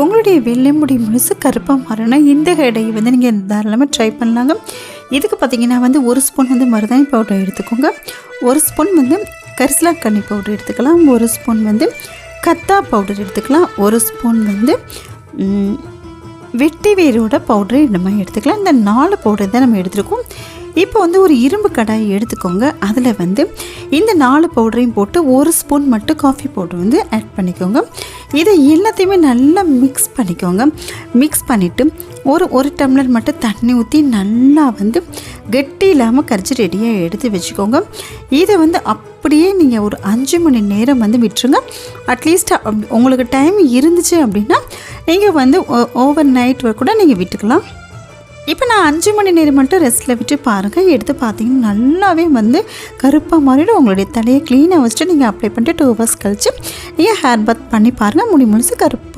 உங்களுடைய வெள்ளை முடி முழுசு கருப்பாக மாறினா இந்த கடையை வந்து நீங்கள் தாராளமாக ட்ரை பண்ணலாங்க. இதுக்கு பார்த்தீங்கன்னா வந்து ஒரு ஸ்பூன் வந்து மருதாணி பவுடர் எடுத்துக்கோங்க. ஒரு ஸ்பூன் வந்து கரிசலாக்கண்ணி பவுடர் எடுத்துக்கலாம். ஒரு ஸ்பூன் வந்து கத்தா பவுடர் எடுத்துக்கலாம். ஒரு ஸ்பூன் வந்து வெட்டி வேரோட பவுடர் இந்த மாதிரி எடுத்துக்கலாம். இந்த நாலு பவுடர் தான் நம்ம எடுத்துருக்கோம். இப்போ வந்து ஒரு இரும்பு கடாய் எடுத்துக்கோங்க. அதில் வந்து இந்த நாலு பவுடரையும் போட்டு ஒரு ஸ்பூன் மட்டும் காஃபி பவுடர் வந்து ஆட் பண்ணிக்கோங்க. இதை எல்லாத்தையுமே நல்லா மிக்ஸ் பண்ணிக்கோங்க. மிக்ஸ் பண்ணிவிட்டு ஒரு ஒரு டம்ளர் மட்டும் தண்ணி ஊற்றி நல்லா வந்து கெட்டி இல்லாமல் கரைச்சி ரெடியாக எடுத்து வச்சுக்கோங்க. இதை வந்து அப்படியே நீங்கள் ஒரு அஞ்சு மணி நேரம் வந்து விட்டுருங்க. அட்லீஸ்ட் உங்களுக்கு டைம் இருந்துச்சு அப்படின்னா நீங்கள் வந்து ஓவர் நைட் கூட நீங்கள் விட்டுக்கலாம். இப்போ நான் அஞ்சு மணி நேரம் மட்டும் ரெஸ்ட்டில் விட்டு பாருங்கள் எடுத்து பார்த்தீங்கன்னா நல்லாவே வந்து கருப்பாக மாறிடும். உங்களுடைய தலையை க்ளீனாக வச்சுட்டு நீங்கள் அப்ளை பண்ணிட்டு டூ ஹவர்ஸ் கழிச்சு நீங்கள் ஹேர் பாத் பண்ணி பாருங்கள் முடி முழுசு கருப்பாக